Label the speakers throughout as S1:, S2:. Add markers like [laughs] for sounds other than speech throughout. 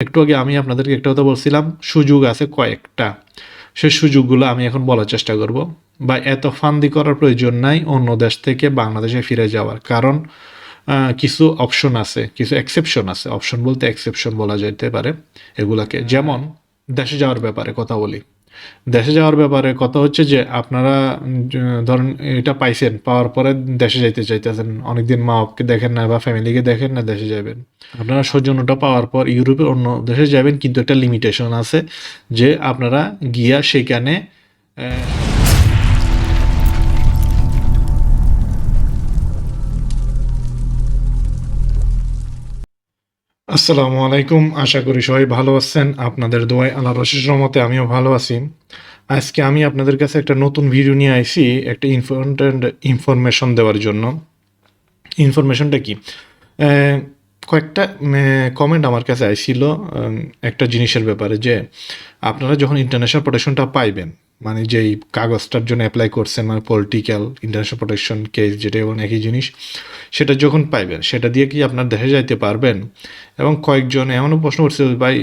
S1: একটু আগে আমি আপনাদেরকে একটা কথা বলছিলাম, সুযোগ আছে কয়েকটা। সে সুযোগগুলো আমি এখন বলার চেষ্টা করব। বা এত ফান্দি করার প্রয়োজন নাই অন্য দেশ থেকে বাংলাদেশে ফিরে যাওয়ার। কারণ কিছু অপশন আছে, কিছু এক্সেপশন আছে। অপশন বলতে এক্সেপশন বলা যেতে পারে এগুলাকে। যেমন, দেশে যাওয়ার ব্যাপারে কথা বলি। দেশে যাওয়ার ব্যাপারে কথা হচ্ছে যে আপনারা ধরুন এটা পাইছেন, পাওয়ার পরে দেশে যাইতে চাইতেছেন, অনেকদিন মা বাপকে দেখেন না বা ফ্যামিলিকে দেখেন না দেশে যাবেন আপনারা সৌজন্যটা পাওয়ার পর ইউরোপের অন্য দেশে যাবেন, কিন্তু একটা লিমিটেশন আছে যে আপনারা গিয়া সেখানে আসসালামু আলাইকুম। আশা করি সবাই ভালো আছেন। আপনাদের দোয়ায় আল্লাহ রশিস রহমতে আমিও ভালো আছি। আজকে আমি আপনাদের কাছে একটা নতুন ভিডিও নিয়ে আইছি, একটা ইম্পর্ট্যান্ট ইনফরমেশন দেওয়ার জন্য। ইনফরমেশনটা কি? কয়েকটা কমেন্ট আমার কাছে আইছিল একটা জিনিসের ব্যাপারে যে, আপনারা যখন ইন্টারন্যাশনাল প্রোটেকশনটা পাইবেন মানে যেই কাগজটার জন্য অ্যাপ্লাই করছেন মানে পলিটিক্যাল ইন্টারন্যাশনাল প্রোটেকশন কেস যেটা এবং একই জিনিস, সেটা যখন পাইবেন, সেটা দিয়ে কি আপনার দেশে যাইতে পারবেন? এবং কয়েকজন এমনও প্রশ্ন করছে, ভাই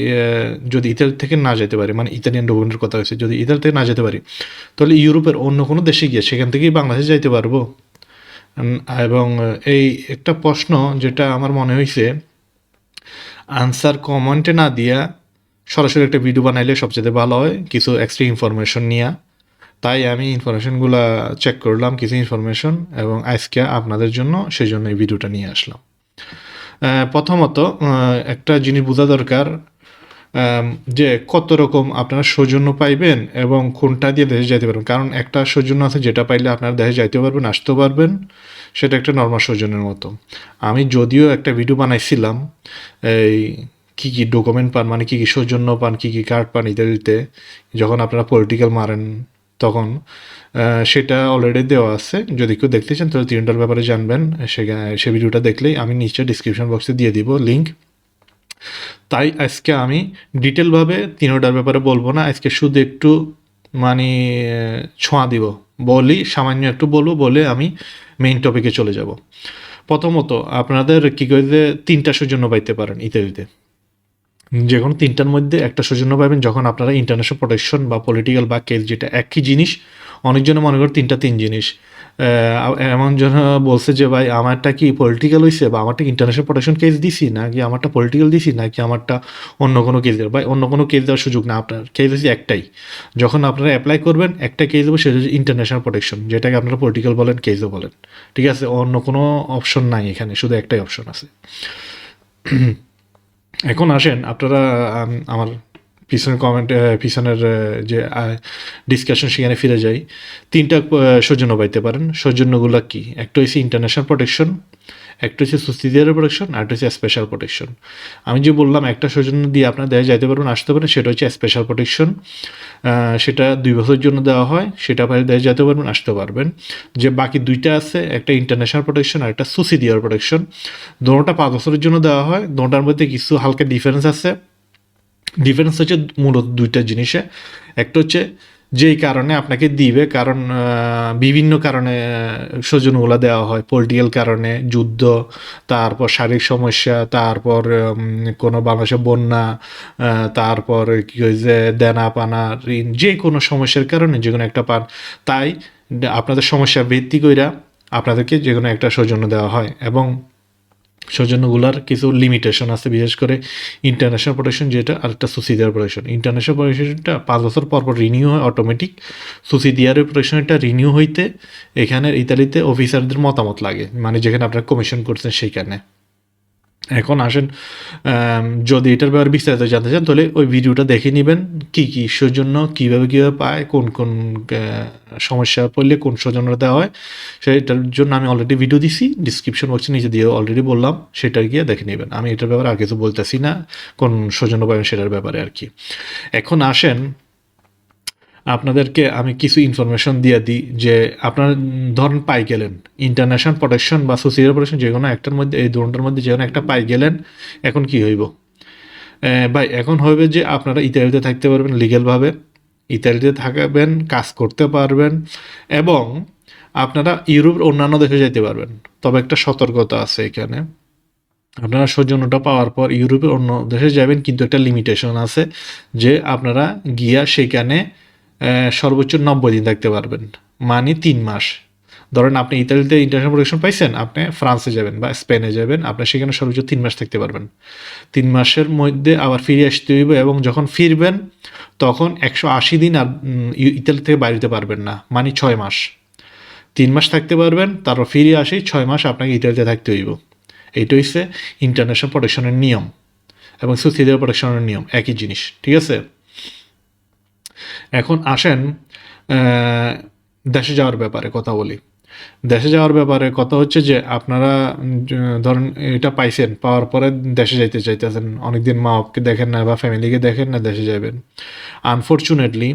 S1: যদি ইতালি থেকে না যেতে পারি মানে ইতালিয়ান ডকুমেন্টের কথা হয়েছে, যদি ইতালি থেকে না যেতে পারি, তাহলে ইউরোপের অন্য কোনো দেশে গিয়ে সেখান থেকেই বাংলাদেশে যাইতে পারব? এবং এই একটা প্রশ্ন যেটা আমার মনে হয়েছে আনসার কমেন্টে না দিয়া সরাসরি একটা ভিডিও বানাইলে সবচেয়ে ভালো হয়, কিছু এক্সট্রা ইনফরমেশন নিয়ে। তাই আমি ইনফরমেশনগুলো চেক করলাম, কিছু ইনফরমেশন এবং আজকে আপনাদের জন্য সেই জন্য এই ভিডিওটা নিয়ে আসলাম। প্রথমত একটা জিনিস বোঝা দরকার যে কত রকম আপনারা সৌজন্য পাইবেন এবং কোনটা দিয়ে দেশে যাইতে পারবেন। কারণ একটা সৌজন্য আছে, যেটা পাইলে আপনারা দেশে যাইতে পারবেন, আসতেও পারবেন, সেটা একটা নর্মাল সৌজন্যের মতো। আমি যদিও একটা ভিডিও বানাইছিলাম, এই কী কী ডকুমেন্ট পান মানে কী কী সৌজন্য পান, কী কী কার্ড পান ইত্যাদিতে, যখন আপনারা পলিটিক্যাল মারেন তখন সেটা অলরেডি দেওয়া আছে। যদি কেউ দেখতে চান, তাহলে তিনটার ব্যাপারে জানবেন। সেখানে সে ভিডিওটা দেখলেই আমি নিশ্চয়ই ডিসক্রিপশন বক্সে দিয়ে দিব লিঙ্ক তাই আজকে আমি ডিটেলভাবে তিনোটার ব্যাপারে বলব না। আজকে শুধু একটু মানে ছোঁয়া দিব। বলি, সামান্য একটু বলব, বলে আমি মেইন টপিকে চলে যাব। প্রথমত, আপনাদের কী করে তিনটা সৌজন্য পাইতে পারেন ইত্যাদিতে যে কোনো তিনটার মধ্যে একটা সৌজন্য পাবেন যখন আপনারা ইন্টারন্যাশনাল প্রোটেকশন বা পলিটিক্যাল বা কেস যেটা একই জিনিস, অনেকজনে মনে করে তিনটা তিন জিনিস। এমন জন বলছে যে, ভাই, আমারটা কি পলিটিক্যাল হয়েছে বা আমারটা ইন্টারন্যাশনাল প্রোটেকশন কেস দিছি নাকি আমারটা পলিটিক্যাল দিছি নাকি আমারটা অন্য কোনো কেস দেওয়ার ভাই, অন্য কোনো কেস দেওয়ার সুযোগ না আপনার। কেস হচ্ছে একটাই। যখন আপনারা অ্যাপ্লাই করবেন, একটা কেস দেবো, সেটা হচ্ছে ইন্টারন্যাশনাল প্রোটেকশন যেটাকে আপনারা পলিটিক্যাল বলেন কেসও বলেন। ঠিক আছে? অন্য কোনো অপশন নাই এখানে, শুধু একটাই অপশন আছে। [clears throat] এখন আসেন, আপনারা আমার পিছনের কমেন্ট পিছনের যে ডিসকাশন সেখানে ফিরে যাই। তিনটা সৌজন্য পাইতে পারেন। সৌজন্যগুলো কি? একটা হচ্ছে ইন্টারন্যাশনাল প্রোটেকশন একটা হচ্ছে সুস্থিদিয়ার প্রোটেকশন আর একটা হচ্ছে স্পেশাল প্রোটেকশন আমি যে বললাম, একটা সৌজন্য দিয়ে আপনার দেশে যাইতে পারবেন আসতে পারেন, সেটা হচ্ছে স্পেশাল প্রোটেকশন সেটা দুই বছরের জন্য দেওয়া হয়, সেটা বাইরে দেশে যেতে পারবেন, আসতে পারবেন। যে বাকি দুইটা আছে, একটা ইন্টারন্যাশনাল প্রোটেকশন আর একটা সুসিডিয়ার প্রোটেকশন দোনোটা পাঁচ বছরের জন্য দেওয়া হয় দোনোটার মধ্যে কিছু হালকা ডিফারেন্স আছে। ডিফারেন্স হচ্ছে মূলত দুইটা জিনিসে। একটা হচ্ছে যেই কারণে আপনাকে দিবে, কারণ বিভিন্ন কারণে সৌজন্যগুলো দেওয়া হয়। পলিটিক্যাল কারণে, যুদ্ধ, তারপর শারীরিক সমস্যা, তারপর কোনো বাংলাদেশে বন্যা তারপর কি হয়েছে দেনা পানা ঋণ, যে কোনো সমস্যার কারণে যে কোনো একটা পান। তাই আপনাদের সমস্যা ভিত্তি কইরা আপনাদেরকে যে কোনো একটা সৌজন্য দেওয়া হয়। এবং সৌজন্যগুলার কিছু লিমিটেশন আছে, বিশেষ করে ইন্টারন্যাশনাল প্রোটেকশন যেটা আর একটা সুসিডিয়ার প্রোটেকশন ইন্টারন্যাশনাল প্রোটেকশনটা পাঁচ বছর পর পর রিনিউ হয় অটোমেটিক সুসিডিয়ারের প্রোটেকশনটা রিনিউ হইতে এখানে ইতালিতে অফিসারদের মতামত লাগে মানে যেখানে আপনারা কমিশন করছেন সেইখানে। এখন আসেন যদি এটার ব্যাপারে বিস্তারিত জানতে চান, তাহলে ওই ভিডিওটা দেখে নেবেন, কি কি সৌজন্য কীভাবে কীভাবে পায়, কোন কোন সমস্যা পড়লে কোন সৌজন্যটা দেওয়া হয়, সেটার জন্য আমি অলরেডি ভিডিও দিছি ডিসক্রিপশন বক্সে নিচে দিয়ে অলরেডি বললাম সেটা গিয়ে দেখে নেবেন। আমি এটার ব্যাপারে আর কিছু বলতেছি না, কোন সৌজন্য পাবেন সেটার ব্যাপারে আর কি। এখন আসেন আপনাদেরকে আমি কিছু ইনফরমেশন দিয়ে দিই যে আপনার ধরেন পাই গেলেন ইন্টারন্যাশনাল প্রোটেকশন বা সোসিয়াল প্রোটেকশন যে কোনো একটার মধ্যে, এই দুটার মধ্যে যে কোনো একটা পাই গেলেন, এখন কি হইব? ভাই, এখন হবে যে আপনারা ইতালিতে থাকতে পারবেন লিগেলভাবে ইতালিতে থাকবেন, কাজ করতে পারবেন এবং আপনারা ইউরোপের অন্যান্য দেশে যেতে পারবেন। তবে একটা সতর্কতা আছে এখানে। আপনারা সৌজন্যটা পাওয়ার পর ইউরোপের অন্য দেশে যাবেন, কিন্তু একটা লিমিটেশন আছে যে আপনারা গিয়া সেখানে সর্বোচ্চ নব্বই দিন থাকতে পারবেন। মানে তিন মাস। ধরেন আপনি ইতালিতে ইন্টারন্যাশনাল প্রোটেকশন পাইছেন, আপনি ফ্রান্সে যাবেন বা স্পেনে যাবেন, আপনি সেখানে সর্বোচ্চ তিন মাস থাকতে পারবেন। তিন মাসের মধ্যে আবার ফিরে আসতে হইব এবং যখন ফিরবেন, তখন একশো আশি দিন আর ইতালি থেকে বাইরেতে পারবেন না। মানে ছয় মাস। তিন মাস থাকতে পারবেন, তারপর ফিরে আসি, ছয় মাস আপনাকে ইতালিতে থাকতে হইব। এইটা হচ্ছে ইন্টারন্যাশনাল প্রোটেকশনের নিয়ম এবং সুস্থিদের প্রোটেকশনের নিয়ম। একই জিনিস। ঠিক আছে? এখন আসেন দেশে যাওয়ার ব্যাপারে কথা বলি। দেশে যাওয়ার ব্যাপারে কথা হচ্ছে যে, আপনারা ধরেন এটা পাইছেন, পাওয়ার পরে দেশে যাইতে চাইতেছেন। অনেকদিন মা বাপকে দেখেন না বা ফ্যামিলিকে দেখেন না দেশে যাবেন আনফর্চুনেটলি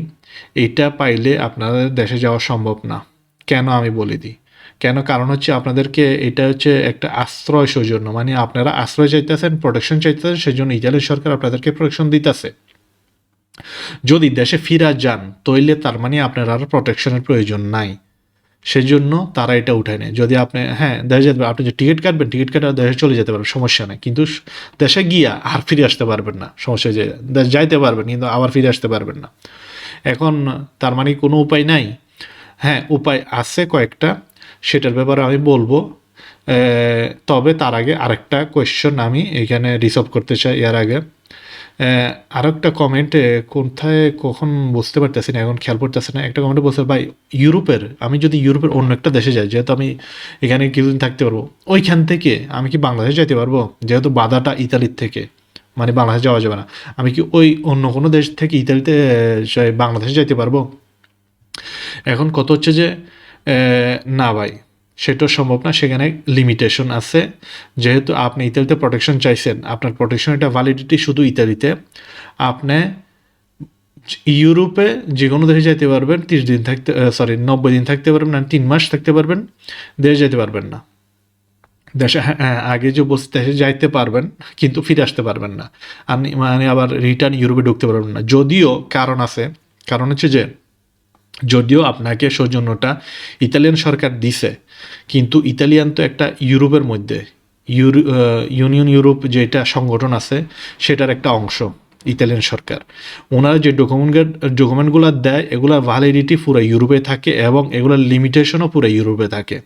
S1: এটা পাইলে আপনাদের দেশে যাওয়া সম্ভব না। কেন আমি বলে দিই? কেন? কারণ হচ্ছে আপনাদেরকে এটা হচ্ছে একটা আশ্রয় সৌজন্য। মানে আপনারা আশ্রয় চাইতেছেন প্রোটেকশন চাইতেছেন, সেজন্য ইতালি সরকার আপনাদেরকে প্রোটেকশন দিতেছে। যদি দেশে ফিরা যান, তৈলে তার মানে আপনার আর প্রোটেকশনের প্রয়োজন নাই। সেজন্য তারা এটা উঠায় নেয়। যদি আপনি হ্যাঁ দেশে যেতে আপনি যে টিকিট কাটবেন, টিকিট কাটা দেশে চলে যেতে পারবেন, সমস্যা নেই। কিন্তু দেশে গিয়া আর ফিরে আসতে পারবেন না। সমস্যা যায় দেশ যাইতে পারবেন, কিন্তু আবার ফিরে আসতে পারবেন না। এখন তার মানে কোনো উপায় নাই। হ্যাঁ উপায় আছে কয়েকটা, সেটার ব্যাপারে আমি বলব। তবে তার আগে আরেকটা কোয়েশ্চন আমি এখানে রিসলভ করতে চাই। এর আগে আরও একটা কমেন্টে কোথায় কখন বুঝতে পারতেছি না, এখন খেয়াল পড়তেছে না। একটা কমেন্টে বলছে, ভাই, ইউরোপের, আমি যদি ইউরোপের অন্য একটা দেশে যাই, যেহেতু আমি এখানে কিছুদিন থাকতে পারব, ওইখান থেকে আমি কি বাংলাদেশে যেতে পারব? যেহেতু বাধাটা ইতালির থেকে মানে বাংলাদেশে যাওয়া যাবে না। আমি কি ওই অন্য কোনো দেশ থেকে ইতালিতে বাংলাদেশে যেতে পারব? এখন কত হচ্ছে যে না ভাই সেটাও সম্ভব না সেখানে লিমিটেশন আছে। যেহেতু আপনি ইতালিতে প্রোটেকশন চাইছেন আপনার প্রোটেকশন এটা ভ্যালিডিটি শুধু ইতালিতে। আপনি ইউরোপে যে কোনো দেশে যেতে পারবেন তিরিশ দিন থাকতে সরি নব্বই দিন থাকতে পারবেন না তিন মাস থাকতে পারবেন দেশে যেতে পারবেন না। দেশে হ্যাঁ, হ্যাঁ, আগে যে বসে দেশে যাইতে পারবেন কিন্তু ফিরে আসতে পারবেন না। আপনি মানে আবার রিটার্ন ইউরোপে ঢুকতে পারবেন না। যদিও কারণ আছে কারণ হচ্ছে যে যদিও আপনাকে সৌজন্যটা ইতালিয়ান সরকার দিছে, কিন্তু ইতালিয়ান তো একটা ইউরোপের মধ্যে। ইউরো ইউনিয়ন ইউরোপ যেটা সংগঠন আছে, সেটার একটা অংশ ইতালিয়ান সরকার। ওনারা যে ডকুমেন্ট ডকুমেন্টগুলো দেয় এগুলোর ভ্যালিডিটি পুরো ইউরোপে থাকে এবং এগুলোর লিমিটেশনও পুরো ইউরোপে থাকে।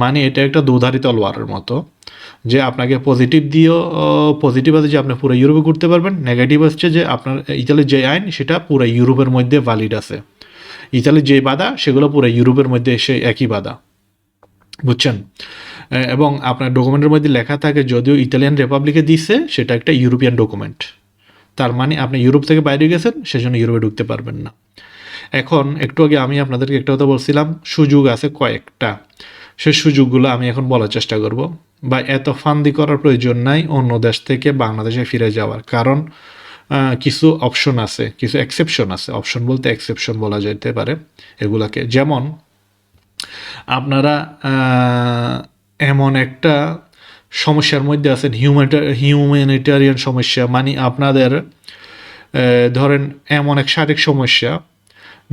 S1: মানে এটা একটা দুধারি তলোয়ারের মতো যে আপনাকে পজিটিভ দিয়েও পজিটিভ আছে যে আপনি পুরো ইউরোপে ঘুরতে পারবেন নেগেটিভ হচ্ছে যে আপনার, ইতালির যে আইন, সেটা পুরো ইউরোপের মধ্যে ভ্যালিড আছে। ইতালির যে বাধা, সেগুলো পুরো ইউরোপের মধ্যে এসে একই বাধা। বুঝছেন? এবং আপনার ডকুমেন্টের মধ্যে লেখা থাকে, যদিও ইতালিয়ান রিপাবলিকে দিচ্ছে সেটা একটা ইউরোপিয়ান ডকুমেন্ট তার মানে আপনি ইউরোপ থেকে বাইরে গেছেন, সেজন্য ইউরোপে ঢুকতে পারবেন না। এখন, একটু আগে আমি আপনাদেরকে একটা কথা বলছিলাম, সুযোগ আছে কয়েকটা। সে সুযোগগুলো আমি এখন বলার চেষ্টা করব। বা এত ফান্দি করার প্রয়োজন নাই অন্য দেশ থেকে বাংলাদেশে ফিরে যাওয়ার। কারণ কিছু অপশন আছে, কিছু এক্সেপশন আছে। অপশন বলতে এক্সেপশন বলা যেতে পারে এগুলাকে। যেমন, আপনারা এমন একটা সমস্যার মধ্যে আছেন হিউম্যানিটা হিউম্যানিটারিয়ান সমস্যা মানে আপনাদের ধরেন এমন এক শারীরিক সমস্যা,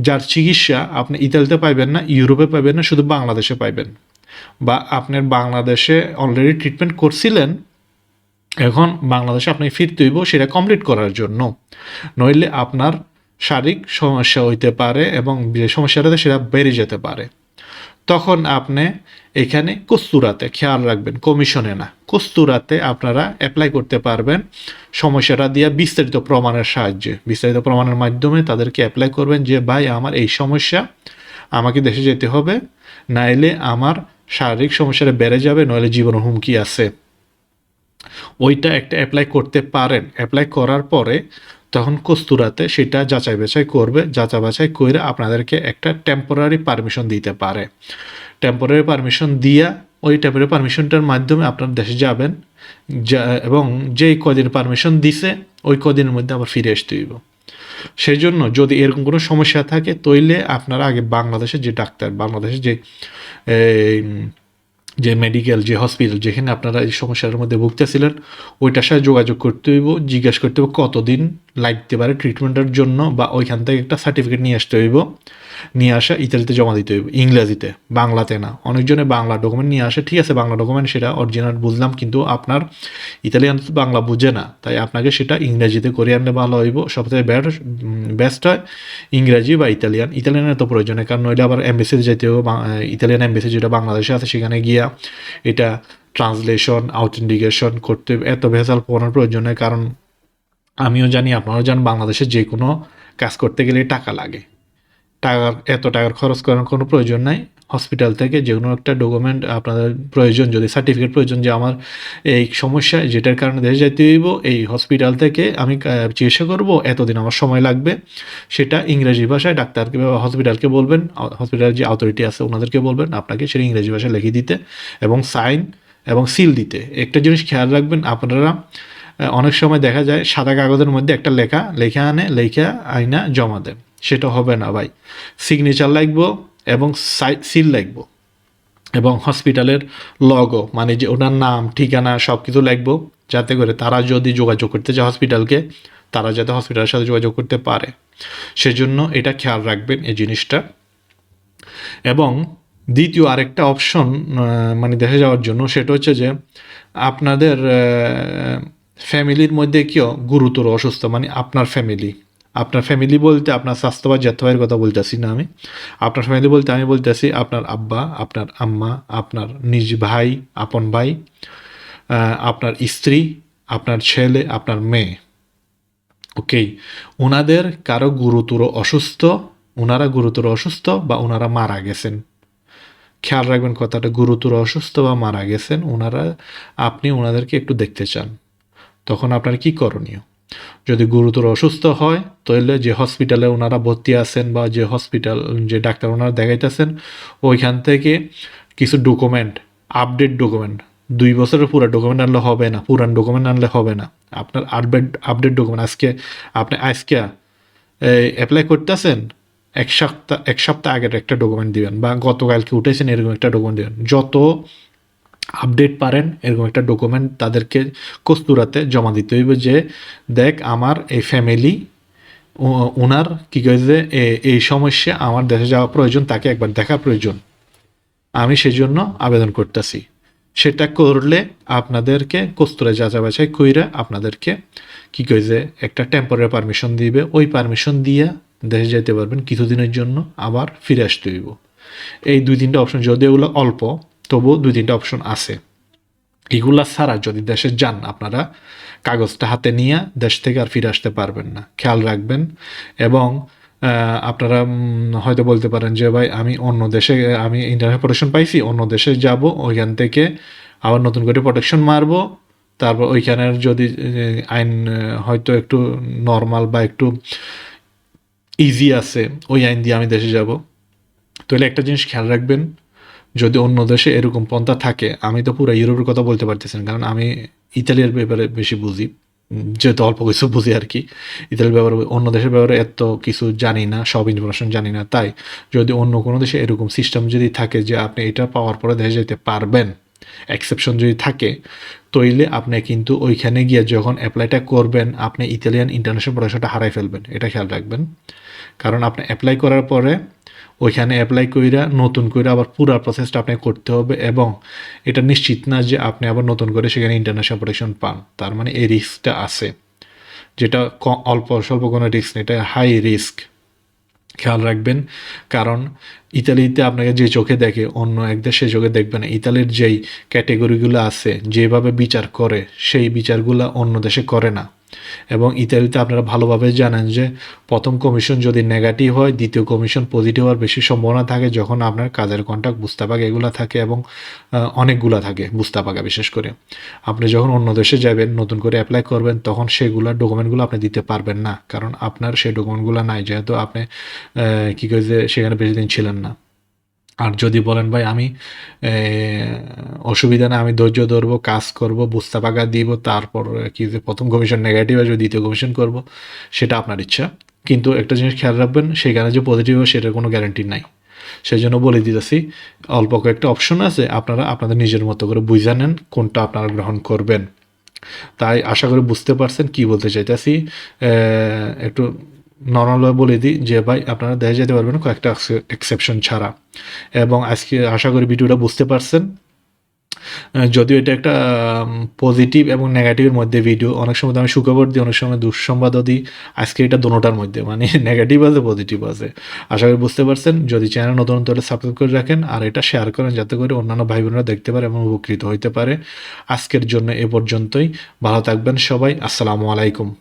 S1: যার চিকিৎসা আপনি ইতালিতে পাইবেন না, ইউরোপে পাইবেন না, শুধু বাংলাদেশে পাইবেন। বা আপনার বাংলাদেশে অলরেডি ট্রিটমেন্ট করছিলেন এখন বাংলাদেশে আপনি ফিরতে হইব সেটা কমপ্লিট করার জন্য। নইলে আপনার শারীরিক সমস্যা হইতে পারে এবং যে সমস্যাটা সেটা বেড়ে যেতে পারে। তখন আপনি এখানে কস্তুরাতে, খেয়াল রাখবেন কমিশনে না, কস্তুরাতে আপনারা অ্যাপ্লাই করতে পারবেন। সমস্যাটা দিয়ে বিস্তারিত প্রমাণের সাহায্যে। বিস্তারিত প্রমাণের মাধ্যমে তাদেরকে অ্যাপ্লাই করবেন যে, ভাই, আমার এই সমস্যা, আমাকে দেশে যেতে হবে। নাইলে আমার শারীরিক সমস্যাটা বেড়ে যাবে, নইলে জীবন হুমকি আছে। ওইটা একটা অ্যাপ্লাই করতে পারেন। অ্যাপ্লাই করার পরে তখন কস্তুরাতে সেটা যাচাই বাছাই করবে। যাচাই বাছাই করে আপনাদেরকে একটা টেম্পোরারি পারমিশন দিতে পারে। টেম্পোরারি পারমিশন দিয়া ওই টেম্পোরারি পারমিশনটার মাধ্যমে আপনার দেশে যাবেন। যা- এবং যেই কদিন পারমিশন দিছে, ওই কদিনের মধ্যে আবার ফিরে আসতে হইব। সেই জন্য যদি এরকম কোনো সমস্যা থাকে তৈলে আপনারা আগে বাংলাদেশের যে ডাক্তার, বাংলাদেশের যে যে মেডিকেল যে হসপিটাল যেখানে আপনারা এই সমস্যার মধ্যে ভুগতেছিলেন, ওইটার সাথে যোগাযোগ করতে হইব, জিজ্ঞাসা করতে হইব কতদিন লাগতে পারে ট্রিটমেন্টের জন্য বা ওইখান থেকে একটা সার্টিফিকেট নিয়ে আসতে হইব। নিয়ে আসা, ইতালিতে জমা দিতে হইব, ইংরেজিতে, বাংলাতে না। অনেকজনে বাংলা ডকুমেন্ট নিয়ে আসে, ঠিক আছে, বাংলা ডকুমেন্ট সেটা অরিজিনাল বুঝলাম, কিন্তু আপনার ইতালিয়ান বাংলা বুঝে না। তাই আপনাকে সেটা ইংরেজিতে করে আনলে ভালো হইব। সবথেকে বেস্ট হয় ইংরেজি বা ইতালিয়ান। ইতালিয়ানের তো প্রয়োজনে কারণ নইলে আবার এমবেসিতে যেতে হবে ইতালিয়ান এমবেসি যেটা বাংলাদেশে আছে, সেখানে গিয়া এটা ট্রান্সলেশন আউথেন্টিকেশন করতে এত ভেজাল পড়ানোর প্রয়োজন নেই, কারণ আমিও জানি, আপনারাও জানেন, বাংলাদেশে যে কোনো কাজ করতে গেলে টাকা লাগে। টাকার, এত টাকার খরচ করার কোনো প্রয়োজন নাই। হসপিটাল থেকে যে কোনো একটা ডকুমেন্ট আপনাদের প্রয়োজন, যদি সার্টিফিকেট প্রয়োজন যে আমার এই সমস্যা, যেটার কারণে দেশে যাইতে হইব, এই হসপিটাল থেকে আমি চিকিৎসা করব, এতদিন আমার সময় লাগবে। সেটা ইংরেজি ভাষায় ডাক্তারকে বা হসপিটালকে বলবেন হসপিটালের যে অথরিটি আছে ওনাদেরকে বলবেন, আপনাকে সেটা ইংরেজি ভাষায় লিখে দিতে এবং সাইন এবং সিল দিতে। একটা জিনিস খেয়াল রাখবেন আপনারা অনেক সময় দেখা যায় সাদা কাগজের মধ্যে একটা লেখা লেখা আনে, লেখা আইনা জমা দেন সেটা হবে না ভাই। সিগনেচার লাগবো এবং সিল লাগবো এবং হসপিটালের লগও মানে যে ওনার নাম, ঠিকানা সব কিছু লিখব যাতে করে তারা যদি যোগাযোগ করতে চায় হসপিটালকে তারা যাতে হসপিটালের সাথে যোগাযোগ করতে পারে। সেজন্য এটা খেয়াল রাখবেন এই জিনিসটা। এবং দ্বিতীয় আরেকটা অপশন মানে দেখে যাওয়ার জন্য সেটা হচ্ছে যে আপনাদের ফ্যামিলির মধ্যে কেউ গুরুতর অসুস্থ মানে আপনার ফ্যামিলি আপনার ফ্যামিলি বলতে আপনার স্বাস্থ্য বা জ্যাঠ কথা বলতেছি না আমি। আপনার ফ্যামিলি বলতে আমি বলতেছি আপনার আব্বা, আপনার আম্মা, আপনার নিজ ভাই, আপন ভাই আপনার স্ত্রী, আপনার ছেলে, আপনার মেয়ে। ওকে ওনাদের কারও গুরুতর অসুস্থ ওনারা গুরুতর অসুস্থ বা ওনারা মারা গেছেন। খেয়াল রাখবেন কথাটা, গুরুতর অসুস্থ বা মারা গেছেন ওনারা আপনি ওনাদেরকে একটু দেখতে চান। তখন আপনার কি করণীয়? যদি গুরুতর অসুস্থ হয়, তাহলে যে হসপিটালে ওনারা ভর্তি আছেন বা যে হসপিটাল যে ডাক্তার ওনারা দেখাইতেছেন, ওইখান থেকে কিছু ডকুমেন্ট আপডেট ডকুমেন্ট দুই বছরের পুরো ডকুমেন্ট আনলে হবে না, পুরান ডকুমেন্ট আনলে হবে না। আপনার আপডেট আপডেট ডকুমেন্ট আজকে আপনি, আজকে অ্যাপ্লাই করতেছেন, এক সপ্তাহ এক সপ্তাহ আগের একটা ডকুমেন্ট দিবেন বা গতকালকে উঠেছেন এরকম একটা ডকুমেন্ট দিবেন। যত আপডেট পারেন, এরকম একটা ডকুমেন্ট তাদেরকে কস্তুরাতে জমা দিতে হইবে যে, দেখ আমার এই ফ্যামিলি ওনার কী কয়েছে এই সমস্যা আমার দেশে যাওয়া প্রয়োজন, তাকে একবার দেখা প্রয়োজন। আমি সেই জন্য আবেদন করতেছি। সেটা করলে আপনাদেরকে কস্তুরে যাচাই বাছাই কইরা আপনাদেরকে কি কইছে, একটা টেম্পোরারি পারমিশন দিবে। ওই পারমিশন দিয়ে দেশে যেতে পারবেন, কিছুদিনের জন্য আবার ফিরে আসতে হইব। এই দুই তিনটা অপশন যদি এগুলো অল্প তবুও দুই তিনটা অপশন আছে। এগুলা ছাড়া যদি দেশে যান আপনারা, কাগজটা হাতে নিয়ে দেশ থেকে আর ফিরে আসতে পারবেন না। খেয়াল রাখবেন। এবং আপনারা হয়তো বলতে পারেন যে, ভাই, আমি অন্য দেশে, আমি ইন্টারনেট প্রোটেকশন পাইছি, অন্য দেশে যাব, ওইখান থেকে আবার নতুন করে প্রোটেকশন মারবো। তারপর ওইখানের যদি আইন, হয়তো একটু নর্মাল বা একটু ইজি আছে, ওই আইন দিয়ে আমি দেশে যাব। তাহলে একটা জিনিস খেয়াল রাখবেন যদি অন্য দেশে এরকম পন্থা থাকে, আমি তো পুরো ইউরোপের কথা বলতে পারতেছি না, কারণ আমি ইতালির ব্যাপারে বেশি বুঝি, যেহেতু অল্প কিছু বুঝি আর কি। ইতালির ব্যাপারে, অন্য দেশের ব্যাপারে এত কিছু জানি না, সব ইনফরমেশন জানি না। তাই যদি অন্য কোনো দেশে এরকম সিস্টেম যদি থাকে যে আপনি এটা পাওয়ার পরে দেশে যেতে পারবেন এক্সেপশন যদি থাকে, তৈলে আপনি কিন্তু ওইখানে গিয়ে যখন অ্যাপ্লাইটা করবেন, আপনি ইতালিয়ান ইন্টারন্যাশনাল পড়াশোনাটা হারাই ফেলবেন। এটা খেয়াল রাখবেন। কারণ আপনি অ্যাপ্লাই করার পরে ওইখানে অ্যাপ্লাই কইরা নতুন করে আবার পুরো প্রসেসটা আপনি করতে হবে এবং এটা নিশ্চিত না যে আপনি আবার নতুন করে সেখানে ইন্টারন্যাশনাল প্রোটেকশন পান। তার মানে এই রিস্কটা আছে। যেটা অল্প, স্বল্প কোনো রিস্ক এটা হাই রিস্ক খেয়াল রাখবেন, কারণ ইতালিতে আপনাকে যে চোখে দেখে, অন্য এক দেশ চোখে দেখবে না। ইতালির যেই ক্যাটেগরিগুলো আছে, যেভাবে বিচার করে, সেই বিচারগুলো অন্য দেশে করে না। এবং ইতালিতে আপনারা ভালোভাবে জানেন যে প্রথম কমিশন যদি নেগেটিভ হয়, দ্বিতীয় কমিশন পজিটিভ হওয়ার বেশি সম্ভাবনা থাকে যখন আপনার কাজের কন্ট্যাক্ট বুস্তাপাকা এগুলো থাকে এবং অনেকগুলা থাকে বুস্তাপাকা বিশেষ করে। আপনি যখন অন্য দেশে যাবেন, নতুন করে অ্যাপ্লাই করবেন, তখন সেগুলা ডকুমেন্টগুলো আপনি দিতে পারবেন না। কারণ আপনার সেই ডকুমেন্টগুলো নাই, যেহেতু আপনি কি করেছে সেখানে বেশি দিন ছিলেন না। আর যদি বলেন, ভাই, আমি অসুবিধা না আমি ধৈর্য ধরবো, কাজ করব, বুস্তা পাকা দিব, তারপর কি যে প্রথম কমিশন নেগেটিভ আসবে, দ্বিতীয় কমিশন করব, সেটা আপনার ইচ্ছা। কিন্তু একটা জিনিস খেয়াল রাখবেন, সেখানে যে পজিটিভ হবে, সেটার কোনো গ্যারান্টি নাই। সেই জন্য বলে দিতেছি, অল্প কয়েকটা অপশন আছে, আপনারা আপনাদের নিজের মতো করে বুঝে নেন, কোনটা আপনারা গ্রহণ করবেন। তাই আশা করি বুঝতে পারছেন, কি বলতে চাইতেছি। একটু নর্মালভাবে বলে দিই যে, ভাই, আপনারা দেশে যেতে পারবেন কয়েকটা এক্সেপশন ছাড়া। এবং আজকে আশা করি ভিডিওটা বুঝতে পারছেন। যদিও এটা একটা পজিটিভ এবং নেগেটিভের মধ্যে ভিডিও অনেক সময় আমি সুখবর দিই, অনেক সময় দুঃসংবাদও দিই। আজকে এটা দোনোটার মধ্যে মানে [laughs] নেগেটিভ আছে পজিটিভ আছে। আশা করি বুঝতে পারছেন। যদি চ্যানেল নতুন, তাহলে সাবস্ক্রাইব করে রাখেন আর এটা শেয়ার করেন, যাতে করে অন্যান্য ভাই বোনেরা দেখতে পারে এবং উপকৃত হইতে পারে। আজকের জন্য এ পর্যন্তই। ভালো থাকবেন সবাই। আসসালামু আলাইকুম।